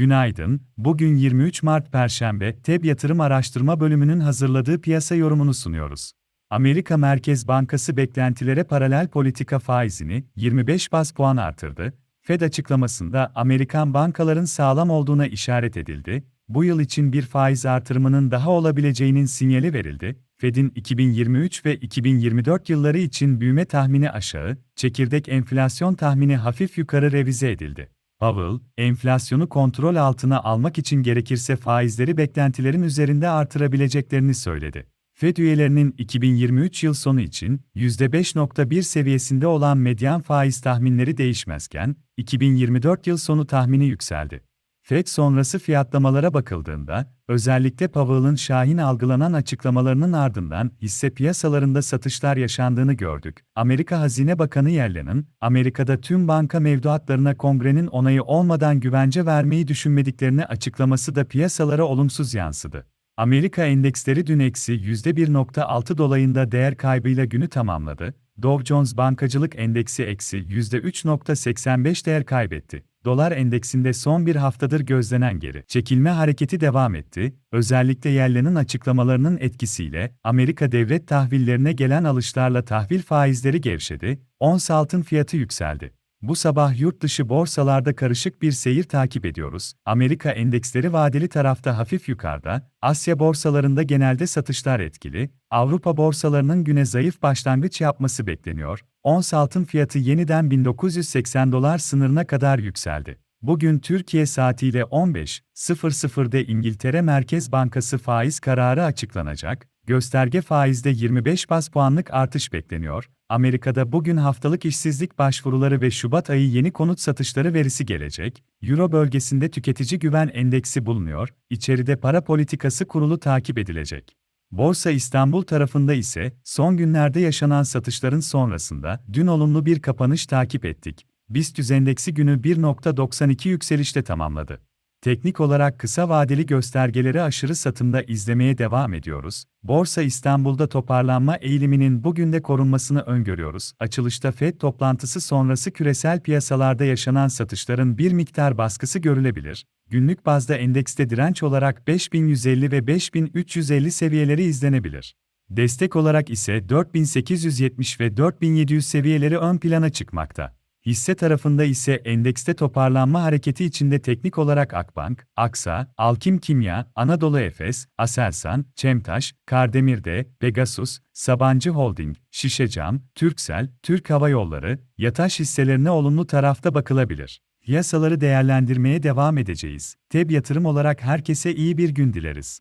Günaydın, bugün 23 Mart Perşembe, TEB Yatırım Araştırma Bölümünün hazırladığı piyasa yorumunu sunuyoruz. Amerika Merkez Bankası beklentilere paralel politika faizini 25 bas puan artırdı. Fed açıklamasında Amerikan bankaların sağlam olduğuna işaret edildi. Bu yıl için bir faiz artırımının daha olabileceğinin sinyali verildi. Fed'in 2023 ve 2024 yılları için büyüme tahmini aşağı, çekirdek enflasyon tahmini hafif yukarı revize edildi. Powell, enflasyonu kontrol altına almak için gerekirse faizleri beklentilerin üzerinde artırabileceklerini söyledi. Fed üyelerinin 2023 yıl sonu için %5.1 seviyesinde olan medyan faiz tahminleri değişmezken, 2024 yıl sonu tahmini yükseldi. Fed sonrası fiyatlamalara bakıldığında, özellikle Powell'ın şahin algılanan açıklamalarının ardından hisse piyasalarında satışlar yaşandığını gördük. Amerika Hazine Bakanı Yellen'in, Amerika'da tüm banka mevduatlarına kongrenin onayı olmadan güvence vermeyi düşünmediklerini açıklaması da piyasalara olumsuz yansıdı. Amerika endeksleri dün eksi %1.6 dolayında değer kaybıyla günü tamamladı. Dow Jones Bankacılık Endeksi eksi %3.85 değer kaybetti. Dolar endeksinde son bir haftadır gözlenen geri çekilme hareketi devam etti. Özellikle Yellen'in açıklamalarının etkisiyle Amerika devlet tahvillerine gelen alışlarla tahvil faizleri gevşedi. Ons altın fiyatı yükseldi. Bu sabah yurt dışı borsalarda karışık bir seyir takip ediyoruz. Amerika endeksleri vadeli tarafta hafif yukarıda, Asya borsalarında genelde satışlar etkili, Avrupa borsalarının güne zayıf başlangıç yapması bekleniyor. Ons altın fiyatı yeniden 1980 dolar sınırına kadar yükseldi. Bugün Türkiye saatiyle 15.00'de İngiltere Merkez Bankası faiz kararı açıklanacak. Gösterge faizde 25 bas puanlık artış bekleniyor. Amerika'da bugün haftalık işsizlik başvuruları ve Şubat ayı yeni konut satışları verisi gelecek. Euro bölgesinde tüketici güven endeksi bulunuyor. İçeride para politikası kurulu takip edilecek. Borsa İstanbul tarafında ise son günlerde yaşanan satışların sonrasında dün olumlu bir kapanış takip ettik. BIST endeksi günü 1.92 yükselişte tamamladı. Teknik olarak kısa vadeli göstergeleri aşırı satımda izlemeye devam ediyoruz. Borsa İstanbul'da toparlanma eğiliminin bugün de korunmasını öngörüyoruz. Açılışta FED toplantısı sonrası küresel piyasalarda yaşanan satışların bir miktar baskısı görülebilir. Günlük bazda endekste direnç olarak 5150 ve 5350 seviyeleri izlenebilir. Destek olarak ise 4870 ve 4700 seviyeleri ön plana çıkmakta. Hisse tarafında ise endekste toparlanma hareketi içinde teknik olarak Akbank, Aksa, Alkim Kimya, Anadolu Efes, Aselsan, Çemtaş, Kardemir'de, Pegasus, Sabancı Holding, Şişecam, Türksel, Türk Hava Yolları, Yataş hisselerine olumlu tarafta bakılabilir. Piyasaları değerlendirmeye devam edeceğiz. TEB yatırım olarak herkese iyi bir gün dileriz.